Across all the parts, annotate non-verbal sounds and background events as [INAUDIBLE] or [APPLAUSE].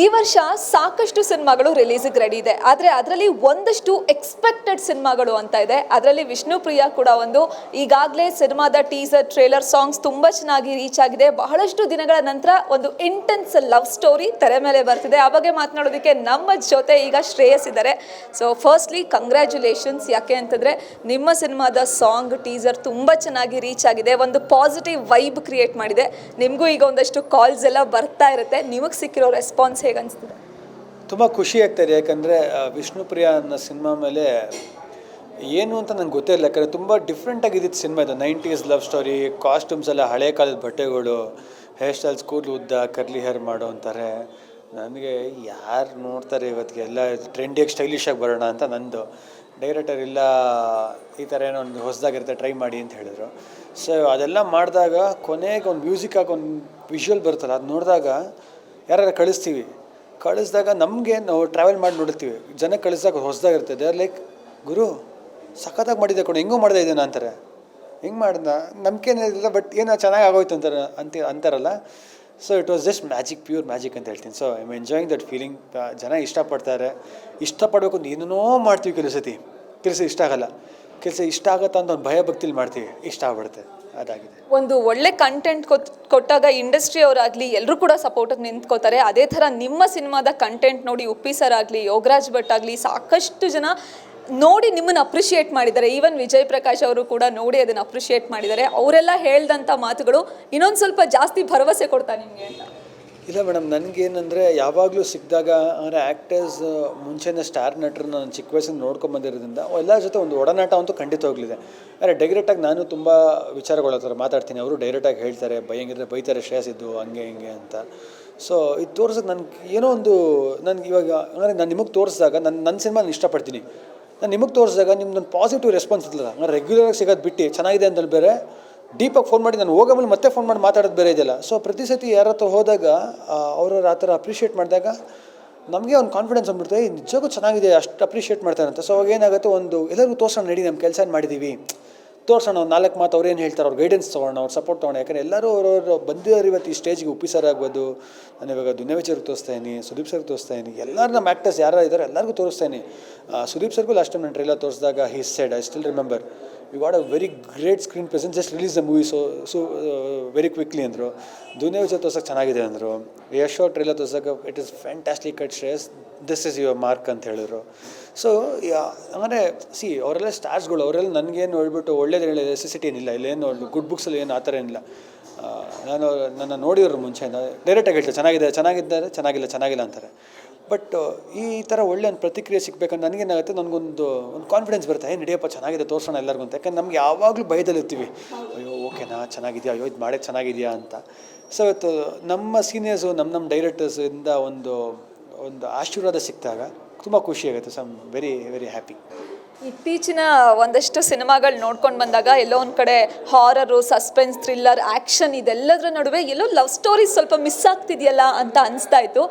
ಈ ವರ್ಷ ಸಾಕಷ್ಟು ಸಿನಿಮಾಗಳು ರಿಲೀಸಿಗೆ ರೆಡಿ ಇದೆ. ಆದರೆ ಅದರಲ್ಲಿ ಒಂದಷ್ಟು ಎಕ್ಸ್ಪೆಕ್ಟೆಡ್ ಸಿನಿಮಾಗಳು ಅಂತ ಇದೆ. ಅದರಲ್ಲಿ ವಿಷ್ಣು ಪ್ರಿಯಾ ಕೂಡ ಒಂದು. ಈಗಾಗಲೇ ಸಿನಿಮಾದ ಟೀಸರ್ ಟ್ರೇಲರ್ ಸಾಂಗ್ಸ್ ತುಂಬ ಚೆನ್ನಾಗಿ ರೀಚ್ ಆಗಿದೆ. ಬಹಳಷ್ಟು ದಿನಗಳ ನಂತರ ಒಂದು ಇಂಟೆನ್ಸ್ ಲವ್ ಸ್ಟೋರಿ ತೆರೆ ಮೇಲೆ ಬರ್ತಿದೆ. ಆ ಬಗ್ಗೆ ಮಾತನಾಡೋದಕ್ಕೆ ನಮ್ಮ ಜೊತೆ ಈಗ ಶ್ರೇಯಸ್ ಇದ್ದಾರೆ. ಸೊ ಫಸ್ಟ್ಲಿ ಕಂಗ್ರ್ಯಾಚುಲೇಷನ್ಸ್ ಯಾಕೆ ಅಂತಂದರೆ ನಿಮ್ಮ ಸಿನಿಮಾದ ಸಾಂಗ್ ಟೀಸರ್ ತುಂಬ ಚೆನ್ನಾಗಿ ರೀಚ್ ಆಗಿದೆ. ಒಂದು ಪಾಸಿಟಿವ್ ವೈಬ್ ಕ್ರಿಯೇಟ್ ಮಾಡಿದೆ. ನಿಮಗೂ ಈಗ ಒಂದಷ್ಟು ಕಾಲ್ಸ್ ಎಲ್ಲ ಬರ್ತಾ ಇರುತ್ತೆ. ನಿಮಗೆ ಸಿಕ್ಕಿರೋ ರೆಸ್ಪಾನ್ಸ್ ಹೇಗೆ ಅನಿಸ್ತಿದೆ? ತುಂಬ ಖುಷಿ ಆಗ್ತಾಯಿದೆ ಯಾಕಂದರೆ ವಿಷ್ಣುಪ್ರಿಯ ಅನ್ನೋ ಸಿನಿಮಾ ಮೇಲೆ ಏನು ಅಂತ ನಂಗೆ ಗೊತ್ತೇ ಇಲ್ಲ. ಯಾಕಂದರೆ ತುಂಬ ಡಿಫ್ರೆಂಟ್ ಆಗಿದ್ದಿದ್ದು ಸಿನಿಮಾ ಇದು. ನೈಂಟೀಸ್ ಲವ್ ಸ್ಟೋರಿ ಕಾಸ್ಟ್ಯೂಮ್ಸ್ ಎಲ್ಲ ಹಳೆ ಕಾಲದ ಬಟ್ಟೆಗಳು ಹೇರ್ ಸ್ಟೈಲ್ಸ್ ಕೂದಲು ಉದ್ದ, ಕರ್ಲಿ ಹೇರ್ ಮಾಡೋ ಅಂತಾರೆ. ನನಗೆ ಯಾರು ನೋಡ್ತಾರೆ ಇವತ್ತಿಗೆ? ಎಲ್ಲ ಟ್ರೆಂಡಿಯಾಗಿ ಸ್ಟೈಲಿಶಾಗಿ ಬರೋಣ ಅಂತ ನಂದು. ಡೈರೆಕ್ಟರ್ ಇಲ್ಲ, ಈ ಥರ ಏನೋ ಒಂದು ಹೊಸದಾಗಿರುತ್ತೆ ಟ್ರೈ ಮಾಡಿ ಅಂತ ಹೇಳಿದ್ರು. ಸೊ ಅದೆಲ್ಲ ಮಾಡಿದಾಗ ಕೊನೆಗೆ ಒಂದು ಮ್ಯೂಸಿಕ್ ಆಗಿ ಒಂದು ವಿಷುವಲ್ ಬರುತ್ತಲ್ಲ, ಅದು ನೋಡಿದಾಗ ಯಾರು ಕಳಿಸ್ತೀವಿ. ಕಳಿಸಿದಾಗ ನಮಗೆ ನಾವು ಟ್ರಾವೆಲ್ ಮಾಡಿ ನೋಡ್ತೀವಿ ಜನ ಕಳಿಸಿದಾಗ ಹೊಸದಾಗಿರ್ತದೆ ಲೈಕ್ ಗುರು, ಸಖತ್ತಾಗಿ ಮಾಡಿದ್ದೆ ಕೊಡು ಹೆಂಗೂ ಮಾಡಿದೆ ಇದನ್ನ ಅಂತಾರೆ. ಹೆಂಗೆ ಮಾಡ್ದ ಇಲ್ಲ ಬಟ್ ಏನೋ ಚೆನ್ನಾಗಿ ಆಗೋಯ್ತು ಅಂತಾರೆ, ಅಂತ ಅಂತಾರಲ್ಲ. So it was just magic pure magic ಅಂತ ಹೇಳ್ತೀನಿ. So I am enjoying that feeling ಜನ ಇಷ್ಟಪಡ್ತಾರೆ. ಇಷ್ಟಪಡಬೇಕು ಏನೇನೋ ಮಾಡ್ತೀವಿ ಕೆಲವು ಕೆಲಸ ಇಷ್ಟ ಆಗಲ್ಲ. ಕೆಲಸ ಇಷ್ಟ ಆಗುತ್ತಾ ಅಂತ ಒಂದು ಭಯ ಭಕ್ತಿಲಿ ಮಾಡ್ತೀವಿ. ಇಷ್ಟ ಆಗ್ಬಿಡುತ್ತೆ. ಅದಾಗಿದೆ. ಒಂದು ಒಳ್ಳೆ ಕಂಟೆಂಟ್ ಕೊಟ್ಟಾಗ ಇಂಡಸ್ಟ್ರಿ ಅವರಾಗಲಿ ಎಲ್ಲರೂ ಕೂಡ ಸಪೋರ್ಟಿಗೆ ನಿಂತ್ಕೋತಾರೆ. ಅದೇ ಥರ ನಿಮ್ಮ ಸಿನಿಮಾದ ಕಂಟೆಂಟ್ ನೋಡಿ ಉಪ್ಪಿ ಸರ್ ಆಗಲಿ, ಯೋಗರಾಜ್ ಭಟ್ ಆಗಲಿ ಸಾಕಷ್ಟು ಜನ ನೋಡಿ ನಿಮ್ಮನ್ನು ಅಪ್ರಿಷಿಯೇಟ್ ಮಾಡಿದ್ದಾರೆ. ಈವನ್ ವಿಜಯ್ ಪ್ರಕಾಶ್ ಅವರು ಕೂಡ ನೋಡಿ ಅದನ್ನು ಅಪ್ರಿಷಿಯೇಟ್ ಮಾಡಿದ್ದಾರೆ. ಅವರೆಲ್ಲ ಹೇಳ್ದಂಥ ಮಾತುಗಳು ಇನ್ನೊಂದು ಸ್ವಲ್ಪ ಜಾಸ್ತಿ ಭರವಸೆ ಕೊಡ್ತಾ ನಿಮಗೆ ಅಂತ. ಇಲ್ಲ ಮೇಡಮ್, ನನಗೇನಂದರೆ ಯಾವಾಗಲೂ ಸಿಕ್ಕಿದಾಗ, ಅಂದರೆ ಆ್ಯಕ್ಟರ್ಸ್ ಮುಂಚೆನೇ ಸ್ಟಾರ್ ನಟರು ನಾನು ಚಿಕ್ಕ ವಯಸ್ಸಿಂದ ನೋಡ್ಕೊಂಬಂದಿರೋದ್ರಿಂದ ಎಲ್ಲರ ಜೊತೆ ಒಂದು ಒಡನಾಟ ಅಂತೂ ಖಂಡಿತ ಹೋಗಲಿದೆ. ಆದರೆ ಡೈರೆಕ್ಟಾಗಿ ನಾನು ತುಂಬ ವಿಚಾರಗಳ ಥರ ಮಾತಾಡ್ತೀನಿ. ಅವರು ಡೈರೆಕ್ಟಾಗಿ ಹೇಳ್ತಾರೆ ಭಯಂಗಿದ್ರೆ ಬೈತಾರೆ ಶ್ರೇಯಸಿದ್ದು ಹಂಗೆ ಹಿಂಗೆ ಅಂತ. ಸೊ ಇದು ತೋರ್ಸೋಕೆ ನನಗೆ ಏನೋ ಒಂದು, ನನಗೆ ಇವಾಗ, ಅಂದರೆ ನಾನು ನಿಮಗೆ ತೋರಿಸಿದಾಗ ನನ್ನ ನನ್ನ ಸಿನಿಮಾ ನಾನು ಇಷ್ಟಪಡ್ತೀನಿ. ನಾನು ನಿಮಗೆ ತೋರಿಸಿದಾಗ ನಿಮ್ದೊಂದು ಪಾಸಿಟಿವ್ ರೆಸ್ಪಾನ್ಸ್ ಇರ್ತದೆ ಅಂದರೆ ರೆಗ್ಯುಲರಾಗಿ ಸಿಗೋದು ಬಿಟ್ಟು ಚೆನ್ನಾಗಿದೆ ಅಂತಲ್ಲಿ ಬೇರೆ ಡೀಪಾಗಿ ಫೋನ್ ಮಾಡಿ, ನಾನು ಹೋಗೋ ಮೇಲೆ ಮತ್ತೆ ಫೋನ್ ಮಾಡಿ ಮಾತಾಡೋದು ಬೇರೆ ಇದೆಯಲ್ಲ. ಸೊ ಪ್ರತಿ ಸತಿ ಯಾರ ಹತ್ರ ಹೋದಾಗ ಅವ್ರವ್ರು ಆ ಥರ ಅಪ್ರಿಷಿಯೇಟ್ ಮಾಡಿದಾಗ, ನಮಗೆ ಒಂದು ಕಾನ್ಫಿಡೆನ್ಸ್ ಅಂದ್ಬಿಡ್ತು ಏ, ನಿಜಕ್ಕೂ ಚೆನ್ನಾಗಿದೆ, ಅಷ್ಟು ಅಪ್ರಿಷಿಯೇಟ್ ಮಾಡ್ತಾರೆ ಅಂತ. ಸೊ ಅವಾಗ ಏನಾಗುತ್ತೆ, ಒಂದು ಎಲ್ಲರಿಗೂ ತೋರ್ಸೋಣ, ನಡಿ ನಮ್ಮ ಕೆಲಸ ಮಾಡಿದ್ದೀವಿ ತೋರ್ಸೋಣ, ಒಂದು ನಾಲ್ಕು ಮಾತು ಅವ್ರು ಏನು ಹೇಳ್ತಾರೆ, ಅವ್ರು ಗೈಡೆನ್ಸ್ ತೊಗೊಳ್ಳೋಣ ಅವ್ರು ಸಪೋರ್ಟ್ ತೊಗೊಳ್ಳೋಣ ಯಾಕಂದರೆ ಎಲ್ಲರೂ ಅವರವರು ಬಂದಿರೋರು ಇವತ್ತು ಈ ಸ್ಟೇಜ್ಗೆ ಉಪ್ಪಿ ಆಗ್ಬೋದು. ನಾನು ಇವಾಗ ದುನ್ಯವಿಚಾರಿಗೆ ತೋರಿಸ್ತಾ ಇದ್ದೀನಿ ಸುದೀಪ್ ಸರ್ಗೆ ತೋರಿಸ್ತಾ ಇದ್ದೀನಿ ಎಲ್ಲರೂ ನಮ್ಮ ಆ್ಯಕ್ಟರ್ಸ್ ಯಾರು ಇದ್ದಾರೆ ಎಲ್ಲರಿಗೂ ತೋರಿಸ್ತಾ ಇದ್ದೀನಿ ಸುದೀಪ್ ಸರ್ಗೂ ಲಾಸ್ಟ್ ಟೈಮ್ ನಾನು ಟ್ರೈಲರ್ ತೋರಿಸಿದಾಗ he said I still remember you got a very great screen presence just release the movie so so very quickly ಅಂದರು. ದುನಿಯಾ ವಿಚಾರ ತೋರ್ಸೋಕೆ ಚೆನ್ನಾಗಿದೆ ಅಂದರು. ಯಶೋ trailer ತೋರ್ಸೋಕೆ it is fantastic cut Shreyas this is your mark ಅಂತ ಹೇಳಿದ್ರು. So ಅಂದರೆ C ಅವರೆಲ್ಲ ಸ್ಟಾರ್ಸ್ಗಳು ಅವರೆಲ್ಲ ನನಗೇನು ಹೇಳ್ಬಿಟ್ಟು ಒಳ್ಳೇದು ಹೇಳಿ ನೆಸೆಸಿಟಿ ಏನಿಲ್ಲ, ಇಲ್ಲೇನು ಗುಡ್ ಬುಕ್ಸಲ್ಲಿ ಏನು ಆ ಥರ ಏನಿಲ್ಲ. ನಾನು ನನ್ನ ನೋಡಿದ್ರು ಮುಂಚೆ ಡೈರೆಕ್ಟಾಗಿ ಹೇಳ್ತಾರೆ, ಚೆನ್ನಾಗಿದೆ, ಚೆನ್ನಾಗಿದ್ದಾರೆ, ಚೆನ್ನಾಗಿಲ್ಲ ಚೆನ್ನಾಗಿಲ್ಲ ಅಂತಾರೆ. ಬಟ್ ಈ ಥರ ಒಳ್ಳೆ ಒಂದು ಪ್ರತಿಕ್ರಿಯೆ ಸಿಗಬೇಕಂದ್ರೆ ನನಗೇನಾಗುತ್ತೆ ನನಗೊಂದು, ಒಂದು ಕಾನ್ಫಿಡೆನ್ಸ್ ಬರುತ್ತೆ ಏನು ನಡೆಯಪ್ಪ, ಚೆನ್ನಾಗಿದೆ, ತೋರಿಸೋಣ ಎಲ್ಲರಿಗೂ ಅಂತ. ಯಾಕಂದ್ರೆ ನಮ್ಗೆ ಯಾವಾಗಲೂ ಭಯದಲ್ಲಿರ್ತೀವಿ ಅಯ್ಯೋ ಓಕೆನಾ ಚೆನ್ನಾಗಿದೆಯಾ, ಅಯ್ಯೋ, ಇದು ಮಾಡೋದು ಚೆನ್ನಾಗಿದೆಯಾ ಅಂತ. ಸೊ ಇವತ್ತು ನಮ್ಮ ಸೀನಿಯರ್ಸು ನಮ್ಮ ನಮ್ಮ ಡೈರೆಕ್ಟರ್ಸಿಂದ ಒಂದು ಒಂದು ಆಶೀರ್ವಾದ ಸಿಕ್ಕಿದಾಗ ತುಂಬ ಖುಷಿಯಾಗುತ್ತೆ so I'm very very happy ಇತ್ತೀಚಿನ ಒಂದಷ್ಟು ಸಿನಿಮಾಗಳು ನೋಡ್ಕೊಂಡು ಬಂದಾಗ ಎಲ್ಲೋ ಒಂದು ಕಡೆ ಹಾರರು ಸಸ್ಪೆನ್ಸ್ ಥ್ರಿಲ್ಲರ್ ಆ್ಯಕ್ಷನ್ ಇದೆಲ್ಲದರ ನಡುವೆ ಎಲ್ಲೋ ಲವ್ ಸ್ಟೋರೀಸ್ ಸ್ವಲ್ಪ ಮಿಸ್ ಆಗ್ತಿದೆಯಲ್ಲ ಅಂತ ಅನಿಸ್ತಾ ಇತ್ತು.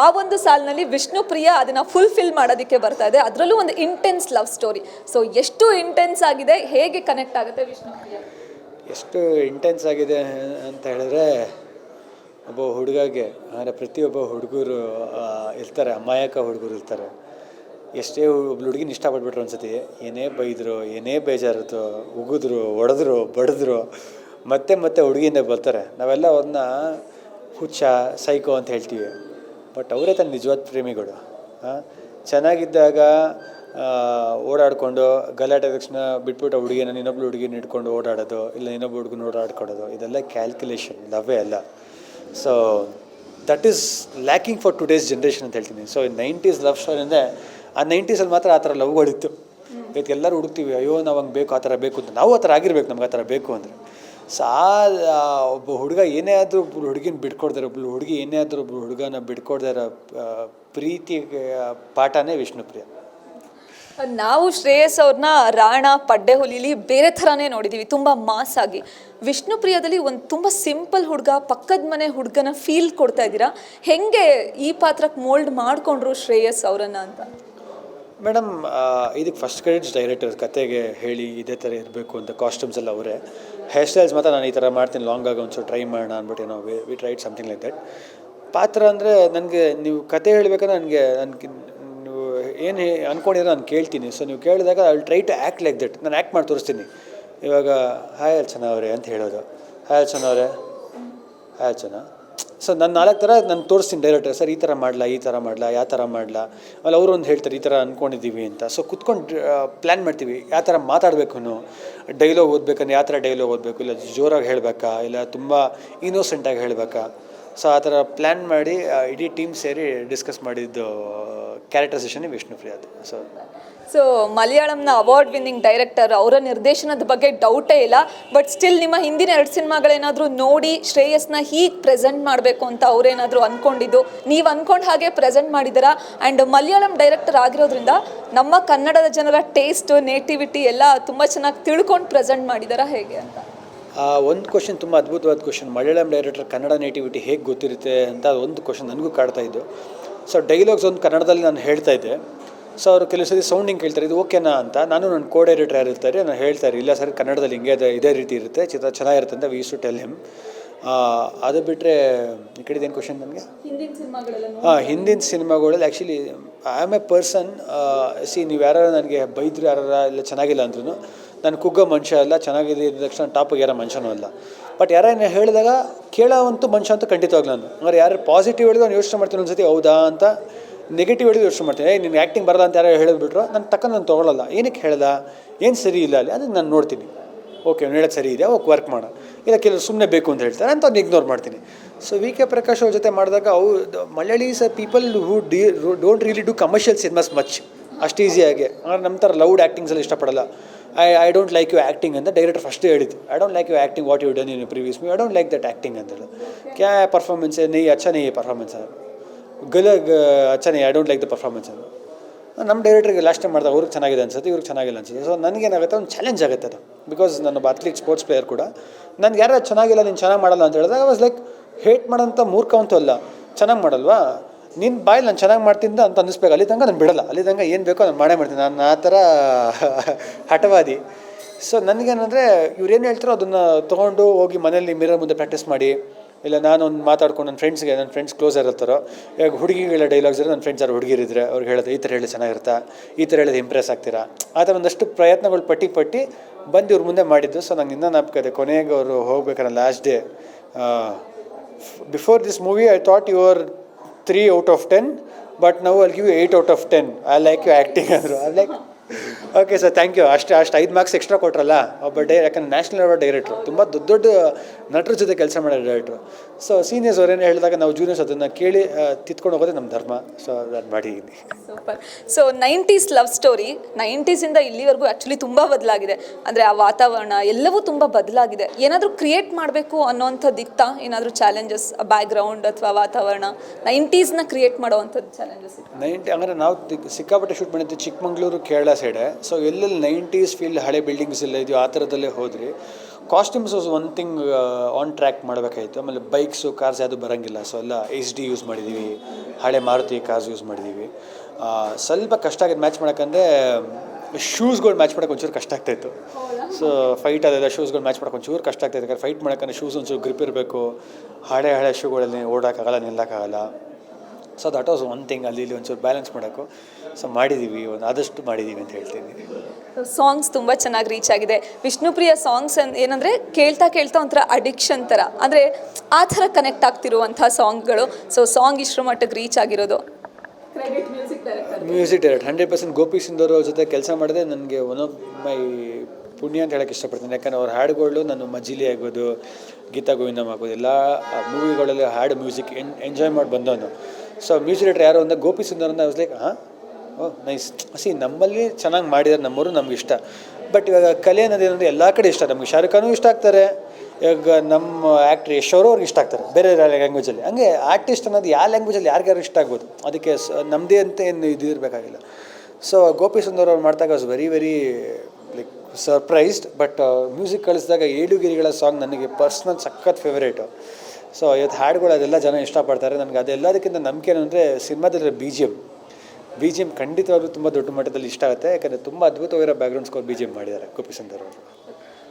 ಆ ಒಂದು ಸಾಲಿನಲ್ಲಿ ವಿಷ್ಣು ಪ್ರಿಯ ಅದನ್ನು ಫುಲ್ಫಿಲ್ ಮಾಡೋದಕ್ಕೆ ಬರ್ತಾ ಇದೆ. ಅದರಲ್ಲೂ ಒಂದು ಇಂಟೆನ್ಸ್ ಲವ್ ಸ್ಟೋರಿ ಸೊ ಎಷ್ಟು ಇಂಟೆನ್ಸ್ ಆಗಿದೆ, ಹೇಗೆ ಕನೆಕ್ಟ್ ಆಗುತ್ತೆ ವಿಷ್ಣು ಪ್ರಿಯ? ಎಷ್ಟು ಇಂಟೆನ್ಸ್ ಆಗಿದೆ ಅಂತ ಹೇಳಿದ್ರೆ, ಒಬ್ಬ ಹುಡುಗಗೆ, ಅಂದರೆ ಪ್ರತಿಯೊಬ್ಬ ಹುಡುಗರು ಇರ್ತಾರೆ, ಅಮಾಯಕ ಹುಡುಗರು ಇರ್ತಾರೆ. ಎಷ್ಟೇ ಒಬ್ಳು ಹುಡುಗಿನ ಇಷ್ಟಪಟ್ಬಿಟ್ರು ಅನ್ಸತಿ ಏನೇ ಬೈದರು, ಏನೇ ಬೇಜಾರಿತ್ತು, ಉಗಿದ್ರು, ಒಡೆದ್ರು, ಬಡಿದ್ರು, ಮತ್ತೆ ಮತ್ತೆ ಹುಡುಗಿಯಿಂದ ಬರ್ತಾರೆ. ನಾವೆಲ್ಲ ಅವ್ರನ್ನ ಹುಚ್ಚ, ಸೈಕೋ ಅಂತ ಹೇಳ್ತೀವಿ. ಬಟ್ ಅವರೇ ತನ್ನ ನಿಜವಾದ ಪ್ರೇಮಿಗಳು. ಚೆನ್ನಾಗಿದ್ದಾಗ ಓಡಾಡಿಕೊಂಡು ಗಲಾಟೆ ತಕ್ಷಣ ಬಿಟ್ಬಿಟ್ಟು ಹುಡುಗಿನ ಇನ್ನೊಬ್ಳು ಹುಡುಗಿನ ಇಟ್ಕೊಂಡು ಓಡಾಡೋದು, ಇಲ್ಲ ಇನ್ನೊಬ್ಬ ಹುಡುಗನ ಓಡಾಡ್ಕೊಡೋದು, ಇದೆಲ್ಲ ಕ್ಯಾಲ್ಕುಲೇಷನ್ ಲವೇ ಅಲ್ಲ. So that is lacking for today's generation ಅಂತ ಹೇಳ್ತೀನಿ. ಸೊ ನೈಂಟೀಸ್ ಲವ್ ಸ್ಟೋರಿ ಆ ನೈಂಟೀಸಲ್ಲಿ ಮಾತ್ರ ಆ ಥರ ಲವ್ಗಳಿತ್ತು ಇವತ್ತು ಎಲ್ಲರೂ ಹುಡುಕ್ತೀವಿ, ಅಯ್ಯೋ, ನಾವು ಹಂಗೆ ಬೇಕು, ಆ ಥರ ಬೇಕು ಅಂತ. ನಾವು ಆ ಥರ ಆಗಿರ್ಬೇಕು, ನಮ್ಗೆ ಆ ಥರ ಬೇಕು ಅಂದರೆ. ಸೊ, ಆ ಒಬ್ಬ ಹುಡುಗ ಏನೇ ಆದರೂ ಒಬ್ಬರು ಹುಡುಗಿನ ಬಿಟ್ಕೊಡ್ದಾರೆ, ಒಬ್ಳು ಹುಡುಗಿ ಏನೇ ಆದರೂ ಒಬ್ಬರು ಹುಡುಗನ ಬಿಟ್ಕೊಡ್ದಾರ ಪ್ರೀತಿ ಪಾಠನೇ ವಿಷ್ಣುಪ್ರಿಯ. ನಾವು ಶ್ರೇಯಸ್ ಅವ್ರನ್ನ ರಾಣ, ಪಡ್ಡೆ ಹುಲಿಲಿ ಬೇರೆ ಥರನೇ ನೋಡಿದ್ದೀವಿ ತುಂಬ ಮಾಸ್ ಆಗಿ. ವಿಷ್ಣು ಪ್ರಿಯದಲ್ಲಿ ಒಂದು ತುಂಬ ಸಿಂಪಲ್ ಹುಡುಗ, ಪಕ್ಕದ ಮನೆ ಹುಡುಗನ ಫೀಲ್ ಕೊಡ್ತಾ ಇದ್ದೀರಾ? ಹೆಂಗೆ ಈ ಪಾತ್ರಕ್ಕೆ ಮೋಲ್ಡ್ ಮಾಡಿಕೊಂಡ್ರು ಶ್ರೇಯಸ್ ಅವರನ್ನ ಅಂತ? ಮೇಡಮ್ ಇದಕ್ಕೆ ಫಸ್ಟ್ ಕ್ರೆಡಿಟ್ಸ್ ಡೈರೆಕ್ಟರ್ ಕತೆಗೆ ಹೇಳಿ ಇದೇ ಥರ ಇರಬೇಕು ಅಂತ ಕಾಸ್ಟ್ಯೂಮ್ಸ್ ಎಲ್ಲ ಅವರೇ. ಹೇರ್ ಸ್ಟೈಲ್ಸ್ ಮಾತ್ರ ನಾನು ಈ ಥರ ಮಾಡ್ತೀನಿ ಲಾಂಗ್ ಆಗಿ ಒಂಚೂರು ಟ್ರೈ ಮಾಡೋಣ ಅಂದ್ಬಿಟ್ಟು ಏನೋ we tried something like that ಪಾತ್ರ ಅಂದರೆ ನನಗೆ ನೀವು ಕತೆ ಹೇಳ್ಬೇಕಾದ್ರೆ ನನಗೆ ನನಗೆ ನೀವು ಏನು ಅಂದ್ಕೊಂಡಿರೋ ನಾನು ಕೇಳ್ತೀನಿ. ಸೊ ನೀವು ಕೇಳಿದಾಗ I try to act like that ನಾನು ಆ್ಯಕ್ಟ್ ಮಾಡಿ ತೋರಿಸ್ತೀನಿ. ಇವಾಗ ಹಾಯ್ ಅರ್ಚನಾ ಅವರೇ ಅಂತ ಹೇಳೋದು. ಹಾಯ್ ಅರ್ಚನಾ ಅವರೇ. ಹಾಯ್ ಅರ್ಚನಾ. ಸೊ ನಾನು ನಾಲ್ಕು ಥರ ನಾನು ತೋರಿಸ್ತೀನಿ ಡೈರೆಕ್ಟರ್ ಸರ್, ಈ ಥರ ಮಾಡಲಾ, ಈ ಥರ ಮಾಡಲಾ ಯಾವ ಥರ ಮಾಡಲಾ. ಆಮೇಲೆ ಅವರು ಒಂದು ಹೇಳ್ತಾರೆ, ಈ ಥರ ಅಂದ್ಕೊಂಡಿದ್ದೀವಿ ಅಂತ. ಸೊ ಕುತ್ಕೊಂಡು ಪ್ಲ್ಯಾನ್ ಮಾಡ್ತೀವಿ ಯಾವ ಥರ ಮಾತಾಡಬೇಕು ಡೈಲಾಗ್ ಓದಬೇಕಂದ್ರೆ ಯಾವ ಥರ ಡೈಲಾಗ್ ಓದಬೇಕು, ಇಲ್ಲ ಜೋರಾಗಿ ಹೇಳಬೇಕಾ, ಇಲ್ಲ ತುಂಬ ಇನ್ನೋಸೆಂಟಾಗಿ ಹೇಳಬೇಕಾ. ಸೊ ಆ ಥರ ಪ್ಲ್ಯಾನ್ ಮಾಡಿ ಇಡೀ ಟೀಮ್ ಸೇರಿ ಡಿಸ್ಕಸ್ ಮಾಡಿದ್ದು ಕ್ಯಾರೆಕ್ಟರೈಸೇಷನ್ ವಿಷ್ಣುಪ್ರಿಯಾದ್ ಸೊ ಸೊ ಮಲಯಾಳಂನ ಅವಾರ್ಡ್ ವಿನ್ನಿಂಗ್ ಡೈರೆಕ್ಟರ್ ಅವರ ನಿರ್ದೇಶನದ ಬಗ್ಗೆ ಡೌಟೇ ಇಲ್ಲ. ಬಟ್ ಸ್ಟಿಲ್ ನಿಮ್ಮ ಹಿಂದಿನ ಎರಡು ಸಿನಿಮಾಗಳೇನಾದರೂ ನೋಡಿ, ಶ್ರೇಯಸ್ನ ಹೀಗೆ ಪ್ರೆಸೆಂಟ್ ಮಾಡಬೇಕು ಅಂತ ಅವರೇನಾದರೂ ಅಂದ್ಕೊಂಡಿದ್ದು ನೀವು ಅಂದ್ಕೊಂಡು ಹಾಗೆ ಪ್ರೆಸೆಂಟ್ ಮಾಡಿದ್ದೀರಾ? ಆ್ಯಂಡ್ ಮಲಯಾಳಂ ಡೈರೆಕ್ಟರ್ ಆಗಿರೋದ್ರಿಂದ ನಮ್ಮ ಕನ್ನಡದ ಜನರ ಟೇಸ್ಟ್ ನೇಟಿವಿಟಿ ಎಲ್ಲ ತುಂಬ ಚೆನ್ನಾಗಿ ತಿಳ್ಕೊಂಡು ಪ್ರೆಸೆಂಟ್ ಮಾಡಿದಾರಾ ಹೇಗೆ ಅಂತ? ಒಂದು ಕ್ವಶನ್ ತುಂಬ ಅದ್ಭುತವಾದ question Malayalam director Kannada nativity ಹೇಗೆ ಗೊತ್ತಿರುತ್ತೆ ಅಂತ ಒಂದು ಕ್ವಶನ್ ನನಗೂ ಕಾಡ್ತಾ ಇದ್ದು. ಸೊ ಡೈಲಾಗ್ಸ್ ಒಂದು ಕನ್ನಡದಲ್ಲಿ ನಾನು ಹೇಳ್ತಾ ಇದ್ದೆ. ಸೊ ಅವರು ಕೆಲವು ಸರಿ ಸೌಂಡಿಂಗ್ ಕೇಳ್ತಾರೆ ಇದು ಓಕೆನಾ ಅಂತ. ನಾನು ನನ್ನ ಕೋ ಡೈರೆಕ್ಟರ್ ಯಾರು ಇರ್ತಾರೆ ನಾನು ಹೇಳ್ತಾರೆ ಇಲ್ಲ ಸರ್ ಕನ್ನಡದಲ್ಲಿ ಹಿಂಗೆ ಇದೆ ಇದೇ ರೀತಿ ಇರುತ್ತೆ ಚಿತ್ರ ಚೆನ್ನಾಗಿರುತ್ತೆ ಅಂತ ವಿ ಟು ಟೆಲ್ ಹಿಮ್ ಅದು ಬಿಟ್ಟರೆ ಈ ಕಡೆದು ಏನು ಕ್ವಶನ್ ನನಗೆ? ಹಾಂ ಹಿಂದಿನ ಸಿನಿಮಾಗಳಲ್ಲಿ actually I am a person see ನೀವು ಯಾರು ನನಗೆ ಬೈದ್ರು ಯಾರು ಇಲ್ಲ ಚೆನ್ನಾಗಿಲ್ಲ ಅಂದ್ರೂ ನಾನು ಕುಗ್ಗೋ ಮನುಷ್ಯ ಅಲ್ಲ ಚೆನ್ನಾಗಿದೆ ಇದ್ದ ತಕ್ಷಣ ಟಾಪಿಗೆ ಯಾರೋ ಮನುಷ್ಯನೂ ಅಲ್ಲ. ಬಟ್ ಯಾರನ್ನ ಹೇಳಿದಾಗ ಕೇಳೋವಂತೂ ಮನುಷ್ಯ ಅಂತೂ ಖಂಡಿತವಾಗ್ಲೂ ನಾನು. ಅಂದರೆ ಯಾರು ಪಾಸಿಟಿವ್ ಹೇಳಿದ್ರು ನಾನು ಯೋಚನೆ ಮಾಡ್ತೀನಿ ಒಂದ್ಸತಿ ಹೌದಾ? ಅಂತ ನೆಗೆಟಿವ್ ಹೇಳಿದ್ರು ಯೋಚನೆ ಮಾಡ್ತೀನಿ. ಏ ನಿನ್ನ ಆ್ಯಕ್ಟಿಂಗ್ ಬರಲ್ಲ ಅಂತ ಯಾರೋ ಹೇಳಿಬಿಟ್ರು ನಾನು ತಕ್ಕ ನಾನು ತೊಗೊಳಲ್ಲ. ಏನಕ್ಕೆ ಹೇಳ್ದ? ಏನು ಸರಿ ಇಲ್ಲ ಅಲ್ಲಿ, ಅದನ್ನು ನಾನು ನೋಡ್ತೀನಿ. ಓಕೆ ಅವ್ನು ಹೇಳೋದು ಸರಿ ಇದೆ ಓಕೆ ವರ್ಕ್ ಮಾಡೋ. ಇಲ್ಲ ಕೆಲವು ಸುಮ್ಮನೆ ಬೇಕು ಅಂತ ಹೇಳ್ತಾರೆ ಅಂತ ಅವ್ನು ಇಗ್ನೋರ್ ಮಾಡ್ತೀನಿ. ಸೊ ವಿ ಕೆ ಪ್ರಕಾಶ್ ಅವ್ರ ಜೊತೆ ಮಾಡಿದಾಗ ಅವು Malayalis people who D don't really do commercial cinemas much ಅಷ್ಟು ಈಸಿಯಾಗಿ ಅಂದರೆ ನಮ್ಮ ಥರ ಲೌಡ್ ಆ್ಯಕ್ಟಿಂಗ್ಸಲ್ಲಿ ಇಷ್ಟಪಡಲ್ಲ. I I don't like you acting ಅಂತ ಡೈರೆಕ್ಟರ್ ಫಸ್ಟ್ ಹೇಳಿದ್ದು. I don't like you acting what you done in previous me I don't like that acting ಅಂತೇಳಿ ಕ್ಯಾ ಪರ್ಫಾರ್ಮೆನ್ಸ್ ನೀ, ಅಚ್ಚಾ ನೀ ಪರ್ಫಾರ್ಮೆನ್ಸ್ ಗಲ ಅಚ್ಚನೇ I don't like the performance ಅದು. ನಮ್ಮ ಡೈರೆಕ್ಟ್ರಿಗೆ ಲಾಸ್ಟ್ ಟೈಮ್ ಮಾಡಿದಾಗ ಅವ್ರಿಗೆ ಚೆನ್ನಾಗಿದೆ ಅನ್ಸುತ್ತೆ, ಇವ್ರಿಗೆ ಚೆನ್ನಾಗಿಲ್ಲ ಅನ್ಸುತ್ತೆ. ಸೊ ನನಗೇನಾಗುತ್ತೆ, ಒಂದು ಚಾಲೆಂಜ್ ಆಗುತ್ತೆ ಅದು. ಬಿಕಾಸ್ ನಾನು ಅಥ್ಲೀಟ್ ಸ್ಪೋರ್ಟ್ಸ್ ಪ್ಲೇಯರ್ ಕೂಡ. ನನಗೆ ಯಾರು ಚೆನ್ನಾಗಿಲ್ಲ, ನೀನು ಚೆನ್ನಾಗಿ ಮಾಡಲ್ಲ ಅಂತ ಹೇಳಿದಾಗ ವಾಸ್ ಲೈಕ್ ಹೇಟ್ ಮಾಡೋಂಥ ಮೂರ್ಖ ಅಂತೂ ಅಲ್ಲ. ಚೆನ್ನಾಗಿ ಮಾಡಲ್ವಾ? ನಿನ್ನ ಬಾಯಲ್ಲಿ ನಾನು ಚೆನ್ನಾಗಿ ಮಾಡ್ತೀನಿ ಅಂತ ಅನ್ನಿಸ್ಬೇಕು. ಅಲ್ಲಿ ತನಕ ನಾನು ಬಿಡಲ್ಲ. ಅಲ್ಲಿ ತನಕ ಏನು ಬೇಕೋ ನಾನು ಮಾಡೇ ಮಾಡ್ತೀನಿ. ನಾನು ಆ ಥರ [LAUGHS] ಹಠವಾದಿ. ಸೊ ನನಗೇನಂದರೆ ಇವ್ರು ಏನು ಹೇಳ್ತಾರೋ ಅದನ್ನು ತೊಗೊಂಡು ಹೋಗಿ ಮನೆಯಲ್ಲಿ ಮಿರರ್ ಮುಂದೆ ಪ್ರಾಕ್ಟೀಸ್ ಮಾಡಿ. ಇಲ್ಲ ನಾನು ಒಂದು ಮಾತಾಡ್ಕೊಂಡು ನನ್ನ ಫ್ರೆಂಡ್ಸ್ಗೆ ನನ್ನ ಫ್ರೆಂಡ್ಸ್ ಕ್ಲೋಸ್ ಇರ್ತಾರೋ ಇವಾಗ ಹುಡುಗಿಗಳ ಡೈಲಾಗ್ಸ್ ಇರೋ ನನ್ನ ಫ್ರೆಂಡ್ಸ್ ಯಾರು ಹುಡುಗಿರಿದ್ರೆ ಅವ್ರು ಹೇಳೋದು, ಈ ಥರ ಹೇಳಿ ಚೆನ್ನಾಗಿರುತ್ತಾ? ಈ ಥರ ಹೇಳಿದ್ರೆ ಇಂಪ್ರೆಸ್ ಆಗ್ತೀರಾ? ಆ ಥರ ಒಂದಷ್ಟು ಪ್ರಯತ್ನಗಳು ಪಟ್ಟಿ ಪಟ್ಟಿ ಬಂದು ಇವ್ರ ಮುಂದೆ ಮಾಡಿದ್ದು. ಸೊ ನಂಗೆ ಇನ್ನೂ ನಾಪ್ಕದೆ ಕೊನೆಗೆ ಅವರು ಹೋಗ್ಬೇಕಾರೆ last day before this movie I thought you are three out of ten but ನಾವು ಅಲ್ಲಿ give eight out of ten I like you acting ಅಂದರು. I like okay sir thank you ಅಷ್ಟು ಅಷ್ಟು ಐದು ಮಾರ್ಕ್ಸ್ ಎಕ್ಸ್ಟ್ರಾ ಕೊಟ್ರಲ್ಲ ಒಬ್ಬ dye ಯಾಕಂದ್ರೆ national award ಡೈರೆಕ್ಟ್ರು ತುಂಬ ದೊಡ್ಡ ದೊಡ್ಡ ನಟರ ಜೊತೆ ಕೆಲಸ ಮಾಡೋ ಡೈರೆಕ್ಟ್ರು ಸೊ ಸೀನಿಯರ್ಸ್ ಅವ್ರೇನು ಹೇಳಿದಾಗ ನಾವು ಜೂನಿಯರ್ಸ್ ಅದನ್ನು ಕೇಳಿ ತಿತ್ಕೊಂಡು ಹೋಗೋದೇ ನಮ್ಮ ಧರ್ಮ. ಸೊ ನಾನು ಮಾಡಿದ್ದೀನಿ super so nineties love story ನೈಂಟೀಸಿಂದ ಇಲ್ಲಿವರೆಗೂ ಆ್ಯಕ್ಚುಲಿ ತುಂಬ ಬದಲಾಗಿದೆ. ಅಂದರೆ ಆ ವಾತಾವರಣ ಎಲ್ಲವೂ ತುಂಬ ಬದಲಾಗಿದೆ. ಏನಾದರೂ ಕ್ರಿಯೇಟ್ ಮಾಡಬೇಕು ಅನ್ನೋವಂಥದ್ದು ಇತ್ತ ಏನಾದರೂ ಚಾಲೆಂಜಸ್ ಬ್ಯಾಕ್ಗ್ರೌಂಡ್ ಅಥವಾ ವಾತಾವರಣ ನೈಂಟೀಸ್ನ ಕ್ರಿಯೇಟ್ ಮಾಡೋವಂಥದ್ದು ಚಾಲೆಂಜಸ್ ನೈಂಟಿ ಅಂದರೆ ನಾವು ಸಿಕ್ಕಾಪಟ್ಟೆ ಶೂಟ್ ಮಾಡಿದ್ದೀವಿ ಚಿಕ್ಕಮಂಗ್ಳೂರು ಕೇರಳ ಸೈಡೆ ಸೊ ಎಲ್ಲೆಲ್ಲಿ ನೈಂಟೀಸ್ ಫೀಲ್ ಹಳೆ ಬಿಲ್ಡಿಂಗ್ಸ್ ಎಲ್ಲ ಇದೆಯೋ ಆ ಥರದಲ್ಲೇ ಹೋದ್ರಿ. Costumes one thing on track ಮಾಡಬೇಕಾಯಿತು. ಆಮೇಲೆ ಬೈಕ್ಸು ಕಾರ್ಸ್ ಯಾವುದು ಬರೋಂಗಿಲ್ಲ. ಸೊ ಎಲ್ಲ ಎಚ್ ಡಿ ಯೂಸ್ ಮಾಡಿದ್ದೀವಿ ಹಳೆ ಮಾರುತಿ ಕಾರ್ಸ್ ಯೂಸ್ ಮಾಡಿದ್ದೀವಿ ಸ್ವಲ್ಪ ಕಷ್ಟ ಆಗಿದೆ ಮ್ಯಾಚ್ ಮಾಡೋಕ್ಕಂದ್ರೆ ಶೂಸ್ಗಳು ಮ್ಯಾಚ್ ಮಾಡೋಕೆ ಒಂಚೂರು ಕಷ್ಟ ಆಗ್ತಾಯಿತ್ತು ಸೊ ಫೈಟ್ ಅದೆಲ್ಲ ಶೂಸ್ಗಳು ಮ್ಯಾಚ್ ಮಾಡೋಕೆ ಒಂಚೂರು ಕಷ್ಟ ಆಗ್ತಾಯಿತ್ತು ಯಾಕಂದ್ರೆ ಫೈಟ್ ಮಾಡೋಕ್ಕಂದ್ರೆ ಶೂಸ್ ಒಂಚೂರು ಗ್ರಿಪ್ ಇರಬೇಕು. ಹಳೆ ಹಳೆ ಶೂಗಳಲ್ಲಿ ಓಡೋಕ್ಕಾಗಲ್ಲ ನಿಲ್ಲಕ್ಕಾಗಲ್ಲ so that was one thing ಅಲ್ಲಿ ಇಲ್ಲಿ ಒಂಚೂರು ಬ್ಯಾಲೆನ್ಸ್ ಮಾಡೋಕ್ಕೂ. ಸೊ ಮಾಡಿದ್ದೀವಿ ಒಂದು ಆದಷ್ಟು ಮಾಡಿದ್ದೀವಿ ಅಂತ ಹೇಳ್ತೀನಿ. ಸಾಂಗ್ಸ್ ತುಂಬ ಚೆನ್ನಾಗಿ ರೀಚ್ ಆಗಿದೆ. ವಿಷ್ಣುಪ್ರಿಯ ಸಾಂಗ್ಸ್ ಏನಂದರೆ ಕೇಳ್ತಾ ಕೇಳ್ತಾ ಒಂಥರ ಅಡಿಕ್ಷನ್ ಥರ ಅಂದರೆ ಆ ಥರ ಕನೆಕ್ಟ್ ಆಗ್ತಿರುವಂಥ ಸಾಂಗ್ಗಳು ಸೊ ಸಾಂಗ್ ಇಷ್ಟರ ಮಟ್ಟಕ್ಕೆ ರೀಚ್ ಆಗಿರೋದು. Music direct hundred percent Gopi Sundar ಅವ್ರ ಜೊತೆ ಕೆಲಸ ಮಾಡಿದೆ ನನಗೆ ಒನ್ ಆಫ್ ಮೈ ಪುಣ್ಯ ಅಂತ ಹೇಳಕ್ಕೆ ಇಷ್ಟಪಡ್ತೀನಿ. ಯಾಕಂದ್ರೆ ಅವ್ರ ಹಾಡುಗಳು ನಾನು ಮಜಿಲಿ ಆಗ್ಬೋದು ಗೀತಾ ಗೋವಿಂದಮ್ ಆಗ್ಬೋದು ಎಲ್ಲ ಮೂವಿಗಳಲ್ಲಿ ಹಾಡು ಮ್ಯೂಸಿಕ್ ಎನ್ ಎಂಜಾಯ್ ಮಾಡಿ ಬಂದವನು. ಸೊ ಮ್ಯೂಸಿಕ್ ಡೈರೆಕ್ಟರ್ ಯಾರು ಅಂದರೆ ಗೋಪಿ ಸುಂದರ್ ಅಂತ ಲೈಕ್ ಹಾಂ? ಓ ನೈಸ್ ಸಿ ನಮ್ಮಲ್ಲಿ ಚೆನ್ನಾಗಿ ಮಾಡಿದ್ದಾರೆ ನಮ್ಮವರು ನಮ್ಗೆ ಇಷ್ಟ. ಬಟ್ ಇವಾಗ ಕಲೆ ಅನ್ನೋದೇನಂದ್ರೆ ಎಲ್ಲ ಕಡೆ ಇಷ್ಟ. ನಮಗೆ ಶಾರುಖ್ ಖಾನು ಇಷ್ಟ ಆಗ್ತಾರೆ. ಇವಾಗ ನಮ್ಮ ಆ್ಯಕ್ಟ್ರ್ ಯಶ್ ಅವರು ಅವ್ರಿಗೆ ಇಷ್ಟ ಆಗ್ತಾರೆ, ಬೇರೆ ಲ್ಯಾಂಗ್ವೇಜಲ್ಲಿ ಹಂಗೆ ಆರ್ಟಿಸ್ಟ್ ಅನ್ನೋದು ಯಾವ ಲ್ಯಾಂಗ್ವೇಜಲ್ಲಿ ಯಾರಿಗಾರು ಇಷ್ಟ ಆಗ್ಬೋದು. ಅದಕ್ಕೆ ನಮ್ಮದೇ ಅಂತ ಏನು ಇದು ಇರಬೇಕಾಗಿಲ್ಲ. ಸೊ ಗೋಪಿ ಸುಂದರ್ ಅವ್ರು ಮಾಡಿದಾಗ was very very like surprised but music ಕಳಿಸಿದಾಗ ಏಳುಗಿರಿಗಳ ಸಾಂಗ್ ನನಗೆ ಪರ್ಸ್ನಲ್ ಸಖತ್ ಫೇವರೇಟು ಸೊ ಇವತ್ತು ಹಾಡುಗಳು ಅದೆಲ್ಲ ಜನ ಇಷ್ಟಪಡ್ತಾರೆ. ನನಗೆ ಅದೆಲ್ಲದಕ್ಕಿಂತ ನಂಬಿಕೆ ಏನಂದರೆ ಅಂದರೆ ಸಿನಿಮಾದಲ್ಲಿ B G M B G M ಖಂಡಿತವಾಗ್ಲೂ ತುಂಬ ದೊಡ್ಡ ಮಟ್ಟದಲ್ಲಿ ಇಷ್ಟ ಆಗುತ್ತೆ. ಯಾಕಂದರೆ ತುಂಬ ಅದ್ಭುತವಾಗಿರೋ background score B G M ಮಾಡಿದ್ದಾರೆ, ಗೋಪಿ ಅವರು.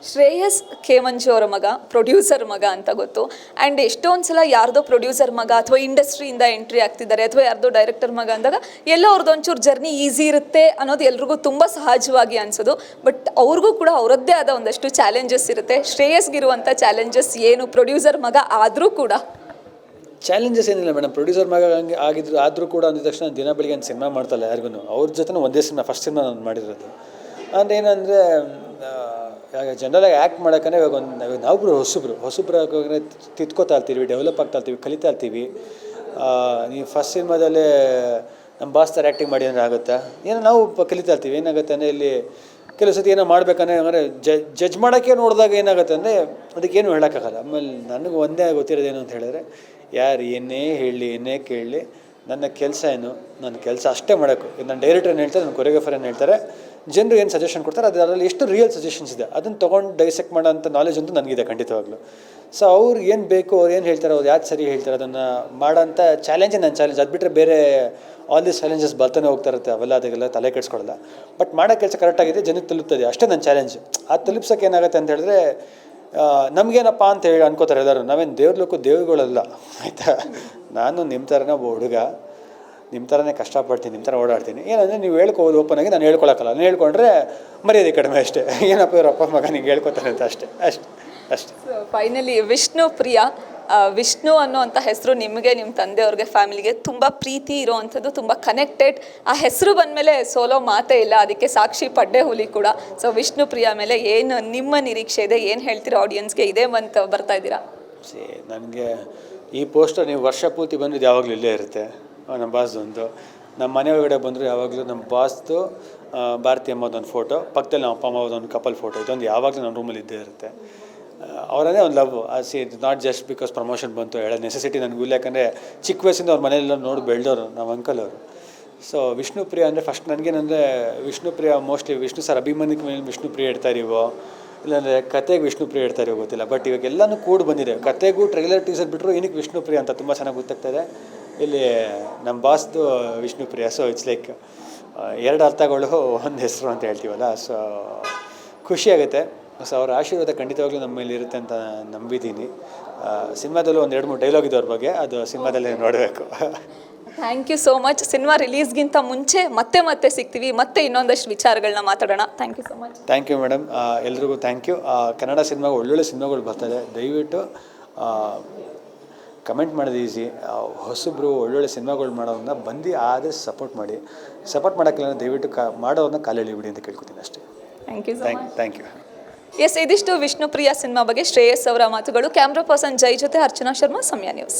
ಶ್ರೇಯಸ್ ಖೇಮಂಜು ಮಂಜು ಅವರ ಮಗ ಪ್ರೊಡ್ಯೂಸರ್ ಮಗ ಅಂತ ಗೊತ್ತು. ಆ್ಯಂಡ್ ಎಷ್ಟೊಂದು ಸಲ ಯಾರ್ದೋ ಪ್ರೊಡ್ಯೂಸರ್ ಮಗ ಅಥವಾ ಇಂಡಸ್ಟ್ರಿಯಿಂದ ಎಂಟ್ರಿ ಆಗ್ತಿದ್ದಾರೆ, ಅಥವಾ ಯಾರ್ದೋ ಡೈರೆಕ್ಟರ್ ಮಗ ಅಂದಾಗ ಎಲ್ಲ ಅವ್ರದ್ದು ಒಂಚೂರು ಜರ್ನಿ ಈಸಿ ಇರುತ್ತೆ ಅನ್ನೋದು ಎಲ್ರಿಗೂ ತುಂಬ ಸಹಜವಾಗಿ ಅನಿಸೋದು. ಬಟ್ ಅವ್ರಿಗೂ ಕೂಡ ಅವರದ್ದೇ ಆದ ಒಂದಷ್ಟು ಚಾಲೆಂಜಸ್ ಇರುತ್ತೆ. ಶ್ರೇಯಸ್ಗಿರುವಂಥ ಚಾಲೆಂಜಸ್ ಏನು ಪ್ರೊಡ್ಯೂಸರ್ ಮಗ ಆದರೂ ಕೂಡ? ಚಾಲೆಂಜಸ್ ಏನಿಲ್ಲ ಮೇಡಮ್ ಪ್ರೊಡ್ಯೂಸರ್ ಮಗ ಹಂಗೆ ಆಗಿದ್ರು, ಆದರೂ ಕೂಡ ಅಂದಿದ ತಕ್ಷಣ ದಿನ ಬೆಳಿಗ್ಗೆ ಒಂದು ಸಿನಿಮಾ ಮಾಡ್ತಲ್ಲ ಯಾರಿಗೂ ಅವ್ರ ಜೊತೆ ಒಂದೇ ಸಿನಿಮಾ ಫಸ್ಟ್ ಸಿನಿಮಾ ನಾನು ಮಾಡಿರೋದು. ಅಂದ್ರೆ ಏನಂದರೆ ಇವಾಗ ಜನರಲಾಗಿ ಆ್ಯಕ್ಟ್ ಮಾಡೋಕ್ಕಂದ್ರೆ ಇವಾಗ ಒಂದು ನಾವು ನಾವೊಬ್ಬರು ಹೊಸಬ್ರು. ಹೊಸಬ್ರು ತಿತ್ಕೋತಾ ಇರ್ತೀವಿ ಡೆವಲಪ್ ಆಗ್ತಾ ಇರ್ತೀವಿ, ಕಲಿತಾ ಇರ್ತೀವಿ. ನೀವು ಫಸ್ಟ್ ಸಿನಿಮಾದಲ್ಲೇ ನಮ್ಮ ಬಾಸ್ ಥರ ಆ್ಯಕ್ಟಿಂಗ್ ಮಾಡಿ ಅಂದರೆ ಆಗುತ್ತಾ? ಏನೋ ನಾವು ಕಲಿತಾ ಇರ್ತೀವಿ. ಏನಾಗುತ್ತೆ ಅಂದರೆ ಇಲ್ಲಿ ಕೆಲವು ಸತಿ ಏನೋ ಮಾಡ್ಬೇಕಂದ್ರೆ ಅಂದರೆ ಜಜ್ ಮಾಡೋಕ್ಕೆ ನೋಡಿದಾಗ ಏನಾಗುತ್ತೆ ಅಂದರೆ ಅದಕ್ಕೇನು ಹೇಳೋಕ್ಕಾಗಲ್ಲ. ಆಮೇಲೆ ನನಗೆ ಒಂದೇ ಗೊತ್ತಿರೋದೇನು ಅಂತ ಹೇಳಿದ್ರೆ, ಯಾರು ಏನೇ ಹೇಳಿ, ಏನೇ ಕೇಳಲಿ ನನ್ನ ಕೆಲಸ ಏನು? ನನ್ನ ಕೆಲಸ ಅಷ್ಟೇ ಮಾಡೋಕ್ಕು ನನ್ನ ಡೈರೆಕ್ಟರ್ ಏನು ಹೇಳ್ತಾರೆ ನನ್ನ ಕೊರಿಯೋಗ್ರಫರ್ ಏನು ಹೇಳ್ತಾರೆ ಜನರು ಏನು ಸಜೆಷನ್ ಕೊಡ್ತಾರೆ? ಅದು ಅದರಲ್ಲಿ ಎಷ್ಟು ರಿಯಲ್ ಸಜೆಷನ್ಸ್ ಇದೆ? ಅದನ್ನು ತೊಗೊಂಡು ಡೈಸೆಕ್ಟ್ ಮಾಡೋಂಥ ನಾಲೆಜ್ ಅಂತೂ ನನಗಿದೆ ಖಂಡಿತವಾಗ್ಲೂ. ಸೊ ಅವ್ರು ಏನು ಬೇಕು, ಅವ್ರು ಏನು ಹೇಳ್ತಾರೆ, ಅವ್ರು ಯಾವ್ದು ಸರಿ ಹೇಳ್ತಾರೆ ಅದನ್ನು ಮಾಡೋಂಥ ಚಾಲೆಂಜೇ ನನ್ನ ಚಾಲೆಂಜ್ ಅದು ಬಿಟ್ಟರೆ ಬೇರೆ ಆಲ್ ದಿಸ್ ಚಾಲೆಂಜಸ್ ಬರ್ತಾನೆ ಹೋಗ್ತಾ ಅವೆಲ್ಲ ಅದಕ್ಕೆಲ್ಲ ತಲೆ ಕೆಡಿಸ್ಕೊಳ್ಳಲ್ಲ ಬಟ್ ಮಾಡೋ ಕೆಲಸ ಕರೆಕ್ಟಾಗಿದೆ ಜನಕ್ಕೆ ತಲುಪ್ತದೆ. ಅಷ್ಟೇ ನನ್ನ ಚಾಲೆಂಜ್ ಆ ತಲುಪ್ಸೋಕೆ ಏನಾಗುತ್ತೆ ಅಂತ ಹೇಳಿದ್ರೆ ನಮಗೇನಪ್ಪ ಅಂತ ಹೇಳಿ ಅನ್ಕೋತಾರೆ ಎಲ್ಲರೂ. ನಾವೇನು ದೇವ್ರ ಲೋಕ ದೇವ್ರುಗಳಲ್ಲ. ಆಯಿತಾ? ನಾನು ನಿಮ್ಮ ಥರನೇ ಒಬ್ಬ ಹುಡುಗ. ನಿಮ್ಮ ಥರನೇ ಕಷ್ಟಪಡ್ತೀನಿ ನಿಮ್ಮ ಥರ ಓಡಾಡ್ತೀನಿ. ಏನಂದರೆ ನೀವು ಹೇಳ್ಕೋದು ಓಪನ್ ಆಗಿ ನಾನು ಹೇಳ್ಕೊಳಕ್ಕಲ್ಲ. ನಾನು ಹೇಳ್ಕೊಂಡ್ರೆ ಮರ್ಯಾದೆ ಕಡಿಮೆ ಅಷ್ಟೇ. [LAUGHS] ಏನಪ್ಪ ಇವ್ರ ಅಪ್ಪ ಮಗ ನಿಂಗೆ ಹೇಳ್ಕೊತಾನೆ ಅಂತ ಅಷ್ಟೇ. ಅಷ್ಟೇ ಅಷ್ಟೇ. ಫೈನಲಿ ವಿಷ್ಣು ಪ್ರಿಯ. ವಿಷ್ಣು ಅನ್ನೋವಂಥ ಹೆಸರು ನಿಮಗೆ ನಿಮ್ಮ ತಂದೆಯವ್ರಿಗೆ ಫ್ಯಾಮಿಲಿಗೆ ತುಂಬ ಪ್ರೀತಿ ಇರೋವಂಥದ್ದು ತುಂಬ ಕನೆಕ್ಟೆಡ್ ಆ ಹೆಸರು ಬಂದಮೇಲೆ ಸೋಲೋ ಮಾತೇ ಇಲ್ಲ. ಅದಕ್ಕೆ ಸಾಕ್ಷಿ ಪಡ್ಡೆ ಹುಲಿ ಕೂಡ. ಸೊ ವಿಷ್ಣು ಪ್ರಿಯ ಮೇಲೆ ಏನು ನಿಮ್ಮ ನಿರೀಕ್ಷೆ ಇದೆ? ಏನು ಹೇಳ್ತೀರಾ ಆಡಿಯನ್ಸ್ಗೆ ಇದೇ ಮಂತ್ ಬರ್ತಾ ಇದ್ದೀರಾ? ಸಿ ನನಗೆ ಈ ಪೋಸ್ಟರ್ ನೀವು ವರ್ಷ ಪೂರ್ತಿ ಬಂದಿದ್ದು ಯಾವಾಗಲೂ ಇಲ್ಲೇ ಇರುತ್ತೆ. ನಮ್ಮ ಬಾಸ್ದು ಒಂದು ನಮ್ಮ ಮನೆ ಒಳಗಡೆ ಬಂದರು ಯಾವಾಗಲೂ ನಮ್ಮ ಬಾಸ್ದು ಭಾರತಿ ಅಮ್ಮದೊಂದು ಫೋಟೋ ಪಕ್ಕದಲ್ಲಿ ನಮ್ಮ ಅಪ್ಪ ಅಮ್ಮದೊಂದು ಕಪಲ್ ಫೋಟೋ ಇದೊಂದು ಯಾವಾಗಲೂ ನಮ್ಮ ರೂಮಲ್ಲಿ ಇದ್ದೇ ಇರುತ್ತೆ. ಅವರನ್ನೇ ಒಂದು love see it not just because promotion ಬಂತು, ಹೇಳೋ ನೆಸೆಸಿಟಿ ನನಗೂ ಇಲ್ಲ, ಯಾಕಂದರೆ ಚಿಕ್ಕ ವಯಸ್ಸಿಂದ ಅವ್ರ ಮನೆಯೆಲ್ಲ ನೋಡಿ ಬೆಳೆದವರು ನಮ್ಮ ಅಂಕಲ್ ಅವರು. ಸೊ ವಿಷ್ಣುಪ್ರಿಯ ಅಂದರೆ ಫಸ್ಟ್ ನನಗೇನಂದರೆ ವಿಷ್ಣುಪ್ರಿಯ ಮೋಸ್ಟ್ಲಿ ವಿಷ್ಣು ಸರ್ ಅಭಿಮಾನಿಕ ಮೇಲೆ ವಿಷ್ಣುಪ್ರಿಯ ಇಡ್ತಾ ಇರೀವೋ, ಇಲ್ಲಾಂದರೆ ಕತೆಗೆ ವಿಷ್ಣುಪ್ರಿಯ ಇಡ್ತಾ ಇರೋ ಗೊತ್ತಿಲ್ಲ ಬಟ್ ಇವಾಗ ಎಲ್ಲನೂ ಕೂಡ ಬಂದಿದೆ. ಕತೆಗೂ ಟ್ರೈಲರ್ ಟೀಸರ್ ಬಿಟ್ಟರು ಏನಕ್ಕೆ ವಿಷ್ಣುಪ್ರಿಯ ಅಂತ ತುಂಬ ಚೆನ್ನಾಗಿ ಗೊತ್ತಾಗ್ತಾ ಇದೆ. ಇಲ್ಲಿ ನಮ್ಮ ಬಾಸ್ದು Vishnu Priya. So it's like ಎರಡು ಅರ್ಥಗಳು ಒಂದು ಹೆಸರು ಅಂತ ಹೇಳ್ತೀವಲ್ಲ. ಸೊ ಖುಷಿಯಾಗುತ್ತೆ ಸೊ ಅವರ ಆಶೀರ್ವಾದ ಖಂಡಿತವಾಗ್ಲೂ ನಮ್ಮಲ್ಲಿ ಮೇಲೆ ಇರುತ್ತೆ ಅಂತ ನಂಬಿದ್ದೀನಿ. ಸಿನಿಮಾದಲ್ಲೂ ಒಂದು ಎರಡು ಮೂರು ಡೈಲಾಗ್ ಇದೆ ಅವ್ರ ಬಗ್ಗೆ. ಅದು ಸಿನಿಮಾದಲ್ಲೇ ನೋಡಬೇಕು. Thank you so much cinema ರಿಲೀಸ್ಗಿಂತ ಮುಂಚೆ ಮತ್ತೆ ಮತ್ತೆ ಸಿಗ್ತೀವಿ. ಮತ್ತೆ ಇನ್ನೊಂದಷ್ಟು ವಿಚಾರಗಳನ್ನ ಮಾತಾಡೋಣ. Thank you so much thank you madam ಎಲ್ರಿಗೂ ಥ್ಯಾಂಕ್ ಯು ಕನ್ನಡ ಸಿನಿಮಾಗೆ ಒಳ್ಳೊಳ್ಳೆ ಸಿನಿಮಾಗಳು ಬರ್ತದೆ ದಯವಿಟ್ಟು ಕಮೆಂಟ್ ಮಾಡೋದು ಈಸಿ ಹೊಸಬ್ರು ಒಳ್ಳೊಳ್ಳೆ ಸಿನಿಮಾಗಳು ಮಾಡೋದನ್ನ ಬಂದು ಆದರೆ ಸಪೋರ್ಟ್ ಮಾಡಿ. ಸಪೋರ್ಟ್ ಮಾಡೋಕ್ಕಿಲ್ಲ ದಯವಿಟ್ಟು ಕ ಮಾಡೋದನ್ನ ಕಾಲೆಳಿಬಿಡಿ ಅಂತ ಕೇಳ್ಕೊತೀನಿ ಅಷ್ಟೇ. Thank you so thank much thank you yes ಇದಿಷ್ಟು ವಿಷ್ಣುಪ್ರಿಯ ಸಿನಿಮಾ ಬಗ್ಗೆ ಶ್ರೇಯಸ್ ಅವರ ಮಾತುಗಳು. ಕ್ಯಾಮ್ರಾ ಪರ್ಸನ್ ಜೈ ಜೊತೆ ಅರ್ಚನಾ ಶರ್ಮಾ ಸಮಯ ನ್ಯೂಸ್